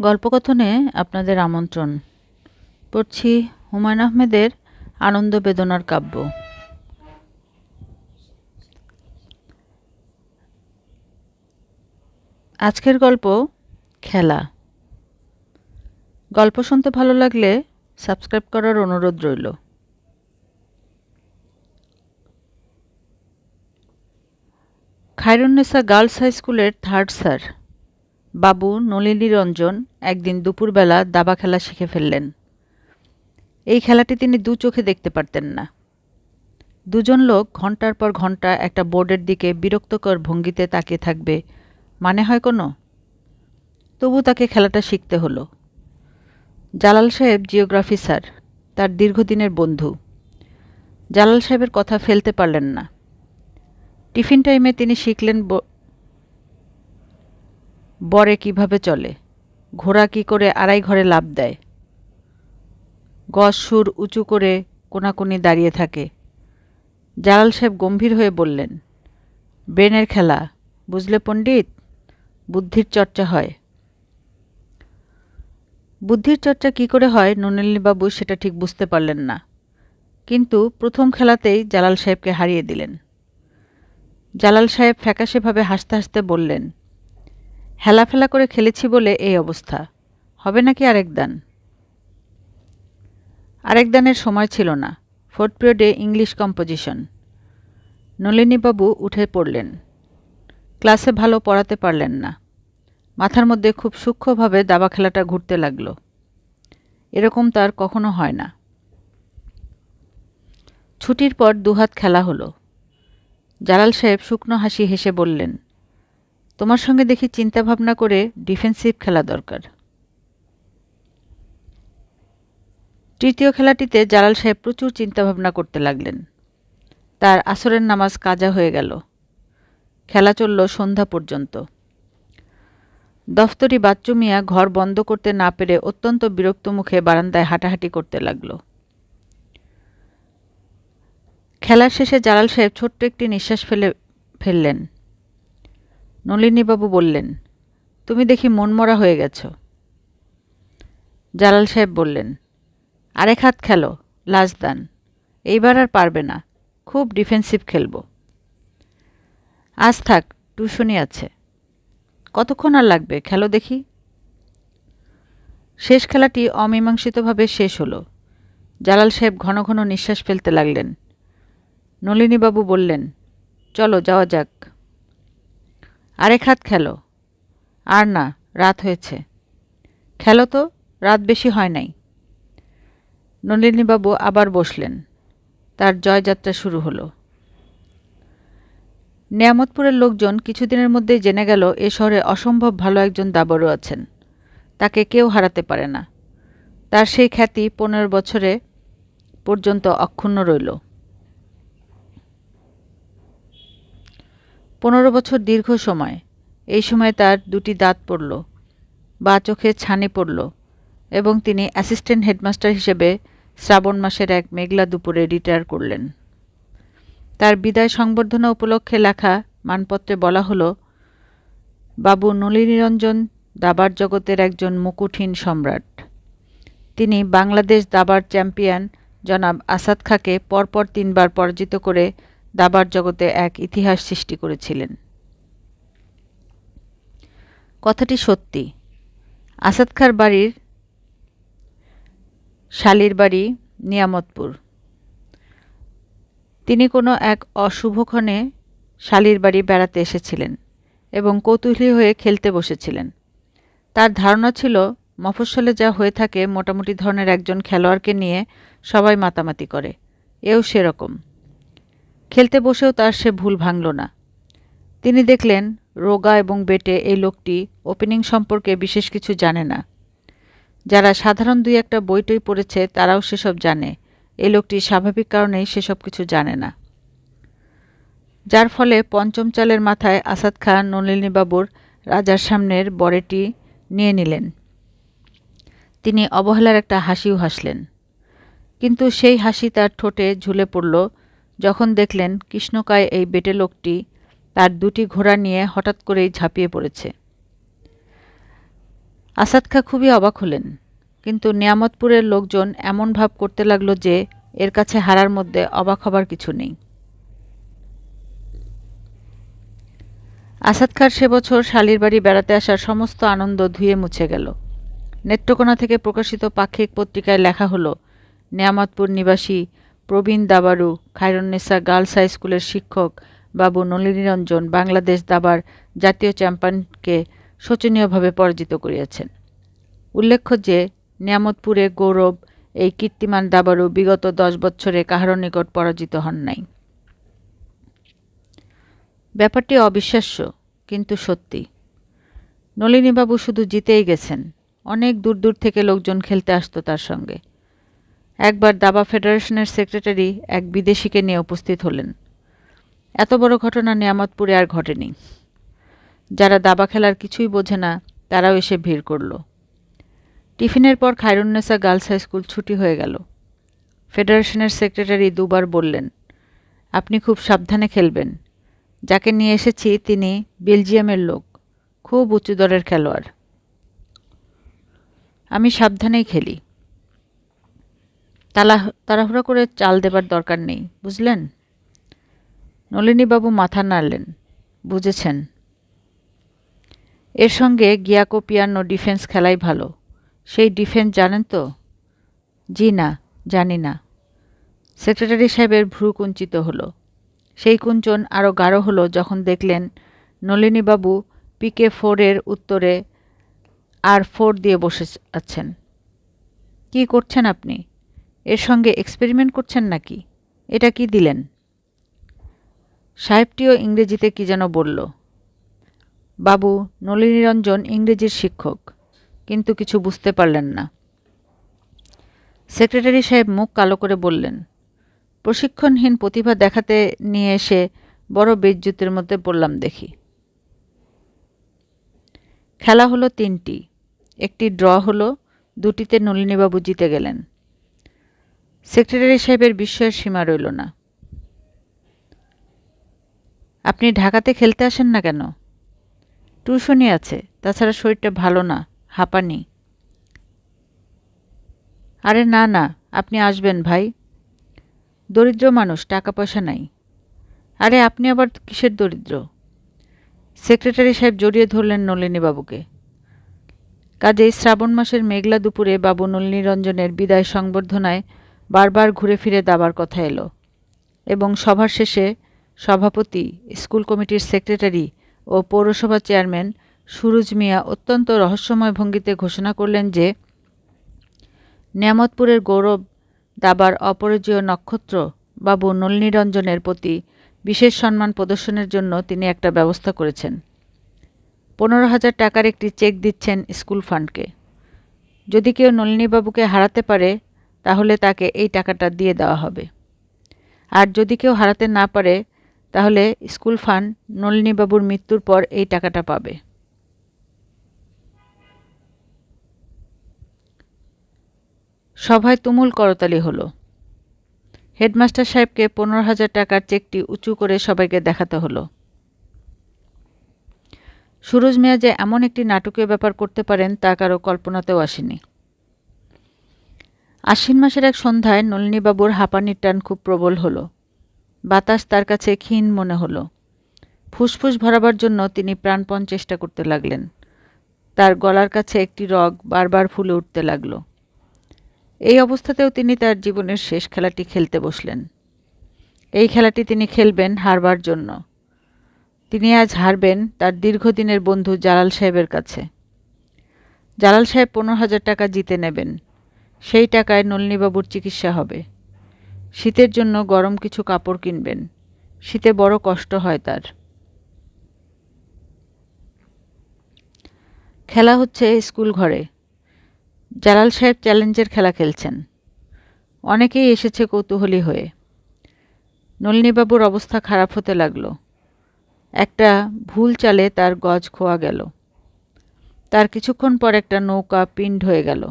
গল্পকথনে আপনাদের আমন্ত্রণ। পড়ছি হুমায়ুন আহমেদের আনন্দ বেদনার কাব্য। আজকের গল্প খেলা। গল্প শুনতে ভালো লাগলে সাবস্ক্রাইব করার অনুরোধ রইল। খায়রুন্নেসা গার্লস হাই স্কুলের থার্ড স্যার। বাবু নলিনী রঞ্জন একদিন দুপুরবেলা দাবা খেলা শিখে ফেললেন। এই খেলাটি তিনি দু চোখে দেখতে পারতেন না। দুজন লোক ঘণ্টার পর ঘণ্টা একটা বোর্ডের দিকে বিরক্তকর ভঙ্গিতে তাকিয়ে থাকবে মানে হয় কোনো? তবু তাকে খেলাটা শিখতে হলো। জালাল সাহেব জিওগ্রাফি স্যার, তার দীর্ঘদিনের বন্ধু। জালাল সাহেবের কথা ফেলতে পারলেন না। টিফিন টাইমে তিনি শিখলেন বরে কীভাবে চলে? ঘোড়া কি করে আড়াই ঘরে লাভ দেয়? গজ সুর উঁচু করে কোনাকুনি দাঁড়িয়ে থাকে। জালাল সাহেব গম্ভীর হয়ে বললেন, ব্রেনের খেলা, বুঝলে পণ্ডিত? বুদ্ধির চর্চা হয়। বুদ্ধির চর্চা কি করে হয় নলিনীবাবু সেটা ঠিক বুঝতে পারলেন না। কিন্তু প্রথম খেলাতেই জালাল সাহেবকে হারিয়ে দিলেন। জালাল সাহেব ফ্যাকাশেভাবে হাসতে হাসতে বললেন হেলাফেলা করে খেলেছি বলে এই অবস্থা। হবে নাকি আরেক দান? আরেক দানের সময় ছিল না। ফোর্থ পিরিয়ডে ইংলিশ কম্পোজিশন। নলিনীবাবু উঠে পড়লেন। ক্লাসে ভালো পড়াতে পারলেন না। মাথার মধ্যে খুব সূক্ষ্মভাবে দাবা খেলাটা ঘুরতে লাগল। এরকম তার কখনো হয় না। ছুটির পর দুহাত খেলা হলো। জালাল সাহেব শুকনো হাসি হেসে বললেন তোমার সঙ্গে দেখি চিন্তাভাবনা করে ডিফেন্সিভ খেলা দরকার। তৃতীয় খেলাটিতে জালাল সাহেব প্রচুর চিন্তাভাবনা করতে লাগলেন। তার আসরের নামাজ কাজা হয়ে গেল। খেলা চলল সন্ধ্যা পর্যন্ত। দফতরি বাচ্চু মিয়া ঘর বন্ধ করতে না পেরে অত্যন্ত বিরক্ত মুখে বারান্দায় হাঁটাহাঁটি করতে লাগল। খেলার শেষে জালাল সাহেব ছোট্ট একটি নিঃশ্বাস ফেলে ফেললেন। নলিনীবাবু বললেন, তুমি দেখি মনমরা হয়ে গেছ। জালাল সাহেব বললেন, আরেক হাত খেলো লাজদান এইবার আর পারবে না, খুব ডিফেন্সিভ খেলব। আজ থাক টিউশনি আছে। কতক্ষণ আর লাগবে? খেলো দেখি। শেষ খেলাটি অমীমাংসিতভাবে শেষ হলো। জালাল সাহেব ঘন ঘন নিঃশ্বাস ফেলতে লাগলেন। নলিনীবাবু বললেন, চলো, যাওয়া যাক। আরেক হাত খেলো। আর না, রাত হয়েছে। খেলো তো, রাত বেশি হয় নাই। নলিনীবাবু আবার বসলেন। তার জয়যাত্রা শুরু হলো। নিয়ামতপুরের লোকজন কিছুদিনের মধ্যেই জেনে গেল, এ শহরে অসম্ভব ভালো একজন দাবরও আছেন। তাকে কেউ হারাতে পারে না। তার সেই খ্যাতি পনেরো বছরে পর্যন্ত অক্ষুণ্ণ রইল। পনেরো বছর দীর্ঘ সময়। এই সময় তার দুটি দাঁত পড়ল, বা চোখে ছানি পড়ল, এবং তিনি অ্যাসিস্ট্যান্ট হেডমাস্টার হিসেবে শ্রাবণ মাসের এক মেঘলা দুপুরে রিটায়ার করলেন। তার বিদায় সংবর্ধনা উপলক্ষে লেখা মানপত্রে বলা হলো, বাবু নলিনীরঞ্জন দাবার জগতের একজন মুকুটহীন সম্রাট। তিনি বাংলাদেশ দাবার চ্যাম্পিয়ন জনাব আসাদ খাঁকে পরপর তিনবার পরাজিত করে দাবার জগতে এক ইতিহাস সৃষ্টি করেছিলেন। কথাটি সত্যি। আসাদ খাঁর বাড়ির শালির বাড়ি নিয়ামতপুর। তিনি কোনো এক অশুভক্ষণে শালির বাড়ি বেড়াতে এসেছিলেন এবং কৌতূহলী হয়ে খেলতে বসেছিলেন। তার ধারণা ছিল, মফস্বলে যা হয়ে থাকে মোটামুটি ধরনের একজন খেলোয়াড়কে নিয়ে সবাই মাতামাতি করে। এও সেরকম। খেলতে বসেও তার সে ভুল ভাঙল না। তিনি দেখলেন, রোগা এবং বেটে এই লোকটি ওপেনিং সম্পর্কে বিশেষ কিছু জানে না। যারা সাধারণ দুই একটা বইটই পড়েছে, তারাও সেসব জানে। এই লোকটি স্বাভাবিক কারণেই সেসব কিছু জানে না। যার ফলে পঞ্চম চালের মাথায় আসাদ খান নলিনীবাবুর রাজার সামনের বরেটি নিয়ে নিলেন। তিনি অবহেলার একটা হাসিও হাসলেন। কিন্তু সেই হাসি তার ঠোঁটে ঝুলে পড়ল যখন দেখলেন কৃষ্ণকায় এই বেটে লোকটি তার দুটি ঘোড়া নিয়ে হঠাৎ করেই ঝাঁপিয়ে পড়েছে। আসাদ খা খুবই অবাক হলেন, কিন্তু নিয়ামতপুরের লোকজন এমন ভাব করতে লাগল যে এর কাছে হারার মধ্যে অবাক হবার কিছু নেই। আসাদ খার সে বছর শালির বাড়ি বেড়াতে আসার সমস্ত আনন্দ ধুয়ে মুছে গেল। নেত্রকোনা থেকে প্রকাশিত পাক্ষিক পত্রিকায় লেখা হলো, নিয়ামতপুর নিবাসী প্রবীণ দাবারু খায়রুন্নেসা গার্লস হাই স্কুলের শিক্ষক বাবু নলিনীরঞ্জন বাংলাদেশ দাবার জাতীয় চ্যাম্পিয়নকে শোচনীয়ভাবে পরাজিত করিয়াছেন। উল্লেখ্য যে, নিয়ামতপুরে গৌরব এই কীর্তিমান দাবারু বিগত দশ বছরে কাহারও নিকট পরাজিত হন নাই। ব্যাপারটি অবিশ্বাস্য, কিন্তু সত্যি। নলিনীবাবু শুধু জিতেই গেছেন, অনেক দূর দূর থেকে লোকজন খেলতে আসতো তার সঙ্গে। একবার দাবা ফেডারেশনের সেক্রেটারি এক বিদেশিকে নিয়ে উপস্থিত হলেন। এত বড় ঘটনা নিয়ামতপুরে আর ঘটেনি। যারা দাবা খেলার কিছুই বোঝে না, তারাও এসে ভিড় করল। টিফিনের পর খায়রুন্নেসা গার্লস হাই স্কুল ছুটি হয়ে গেল। ফেডারেশনের সেক্রেটারি দুবার বললেন, আপনি খুব সাবধানে খেলবেন। যাকে নিয়ে এসেছি তিনি বেলজিয়ামের লোক, খুব উঁচু দরের খেলোয়াড়। আমি সাবধানেই খেলি। তালা, তাড়াহুড়ো করে চাল দেবার দরকার নেই, বুঝলেন? নলিনীবাবু মাথা নাড়লেন, বুঝেছেন। এর সঙ্গে গিয়াকো পিয়ানো ডিফেন্স খেলাই ভালো। সেই ডিফেন্স জানেন তো? জি না, জানি না। সেক্রেটারি সাহেবের ভ্রু কুঞ্চিত হলো। সেই কুঞ্চন আরও গাঢ় হলো যখন দেখলেন নলিনীবাবু পিকে ফোরের উত্তরে আর ফোর দিয়ে বসে আছেন। কি করছেন আপনি? সঙ্গে এক্সপেরিমেন্ট করছেন নাকি? এটা কি দিলেন? সাহেবটিও ইংরেজিতে কি যেন বলল। বাবু, নলিনীরঞ্জন ইংরেজির শিক্ষক, কিন্তু কিছু বুঝতে পারলেন না। সেক্রেটারি সাহেব মুখ কালো করে বললেন, প্রশিক্ষণহীন প্রতিভা দেখাতে নিয়ে এসে বড় বেজ্জুতের মধ্যে পড়লাম দেখি। খেলা হলো তিনটি, একটি ড্র হলো, দুটিতে নলিনীবাবু জিতে গেলেন। সেক্রেটারি সাহেবের বিস্ময়ের সীমা রইল না। আপনি ঢাকাতে খেলতে আসেন না কেন? টিউশনই আছে, তাছাড়া শরীরটা ভালো না, হাঁপানি। আরে না না, আপনি আসবেন ভাই। দরিদ্র মানুষ টাকা পয়সা নাই। আরে আপনি আবার কিসের দরিদ্র? সেক্রেটারি সাহেব জড়িয়ে ধরলেন নলিনীবাবুকে। কাজেই শ্রাবণ মাসের মেঘলা দুপুরে বাবু নলিনীরঞ্জনের বিদায় সংবর্ধনায় বারবার ঘুরে ফিরে দাবার কথা এলো এবং সভার শেষে সভাপতি, স্কুল কমিটির সেক্রেটারি ও পৌরসভা চেয়ারম্যান সুরুজ মিয়া অত্যন্ত রহস্যময় ভঙ্গিতে ঘোষণা করলেন যে নিয়ামতপুরের গৌরব দাবার অপরাজীয় নক্ষত্র বাবু নলিনীরঞ্জনের প্রতি বিশেষ সম্মান প্রদর্শনের জন্য তিনি একটা ব্যবস্থা করেছেন। পনেরো হাজার টাকার একটি চেক দিচ্ছেন স্কুল ফান্ডকে। যদি কেউ নলিনীবাবুকে হারাতে পারে তাহলে তাকে এই টাকাটা দিয়ে দেওয়া হবে। আর যদি কেউ হারাতে না পারে, তাহলে স্কুল ফান্ড নলিনীবাবুর মৃত্যুর পর এই টাকাটা পাবে। সভায় তুমুল করতালি হলো। হেডমাস্টার সাহেবকে পনেরো হাজার টাকার চেকটি উঁচু করে সবাইকে দেখাতে হলো। সুরজ মিয়া যে এমন একটি নাটকীয় ব্যাপার করতে পারেন তা কারও কল্পনাতেও আসেনি। আশ্বিন মাসের এক সন্ধ্যায় নলিনীবাবুর হাঁপানির টান খুব প্রবল হলো। বাতাস তার কাছে ক্ষীণ মনে হলো। ফুসফুস ভরাবার জন্য তিনি প্রাণপণ চেষ্টা করতে লাগলেন। তার গলার কাছে একটি রগ বারবার ফুলে উঠতে লাগল। এই অবস্থাতেও তিনি তার জীবনের শেষ খেলাটি খেলতে বসলেন। এই খেলাটি তিনি খেলবেন হারবার জন্য। তিনি আজ হারবেন তার দীর্ঘদিনের বন্ধু জালাল সাহেবের কাছে। জালাল সাহেব পনেরো হাজার টাকা জিতে নেবেন। সেই টাকায় নলিনীবাবুর চিকিৎসা হবে। শীতের জন্য গরম কিছু কাপড় কিনবেন। শীতে বড় কষ্ট হয় তার। খেলা হচ্ছে স্কুল ঘরে। জালাল সাহেব চ্যালেঞ্জের খেলা খেলছেন। অনেকেই এসেছে কৌতূহলী হয়ে। নলিনীবাবুর অবস্থা খারাপ হতে লাগল। একটা ভুল চালে তার গজ খোয়া গেল। তার কিছুক্ষণ পর একটা নৌকা পিণ্ড হয়ে গেল।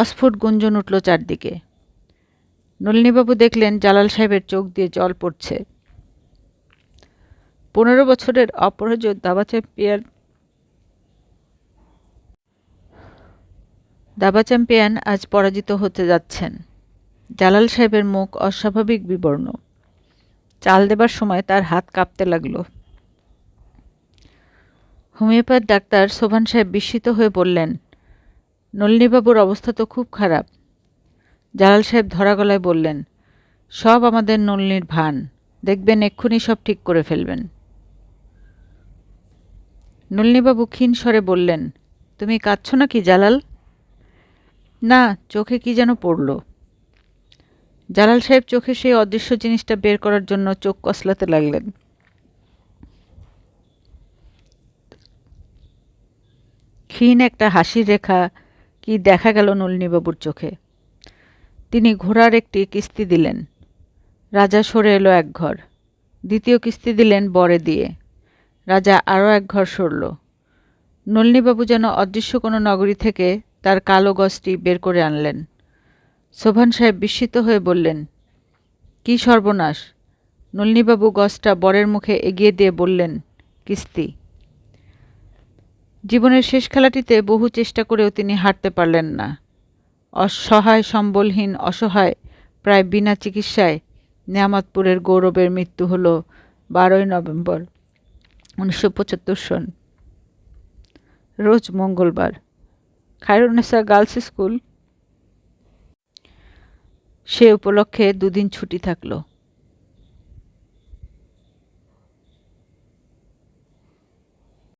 অস্ফুট গুঞ্জন উঠল চারদিকে। নলিনীবাবু দেখলেন জালাল সাহেবের চোখ দিয়ে জল পড়ছে। পনেরো বছরের অপরাজয় দাবা চ্যাম্পিয়ন দাবা চ্যাম্পিয়ন আজ পরাজিত হতে যাচ্ছেন। জালাল সাহেবের মুখ অস্বাভাবিক বিবর্ণ। চাল দেবার সময় তার হাত কাঁপতে লাগল। হোমিওপ্যাথ ডাক্তার শোভান সাহেব বিস্মিত হয়ে বললেন নলিনীবাবুর অবস্থা তো খুব খারাপ। জালাল সাহেব ধরা গলায় বললেন, সব আমাদের নলিনীর ভান। দেখবেন এক্ষুনি সব ঠিক করে ফেলবেন। নলিনীবাবু ক্ষীণ স্বরে বললেন, তুমি কাঁদছ নাকি জালাল? না, চোখে কি যেন পড়ল। জালাল সাহেব চোখে সেই অদৃশ্য জিনিসটা বের করার জন্য চোখ কসলাতে লাগলেন। ক্ষীণ একটা হাসির রেখা কি দেখা গেল নলিনীবাবুর চোখে। তিনি ঘোড়ার একটি কিস্তি দিলেন। রাজা সরে এলো এক ঘর। দ্বিতীয় কিস্তি দিলেন বরে দিয়ে। রাজা আরও এক ঘর সরল। নলিনীবাবু যেন অদৃশ্য কোনো নগরী থেকে তার কালো গছটি বের করে আনলেন। শোভান সাহেব বিস্মিত হয়ে বললেন, কি সর্বনাশ! নলিনীবাবু গছটা বরের মুখে এগিয়ে দিয়ে বললেন, কিস্তি। জীবনের শেষ খেলাটিতে বহু চেষ্টা করেও তিনি হারতে পারলেন না। অসহায়, সম্বলহীন, অসহায়, প্রায় বিনা চিকিৎসায় নিয়ামতপুরের গৌরবের মৃত্যু হল বারোই নভেম্বর, উনিশশো পঁচাত্তর সন। রোজ মঙ্গলবার। খায়রুনেসা গার্লস স্কুল। সে উপলক্ষে দুদিন ছুটি থাকল।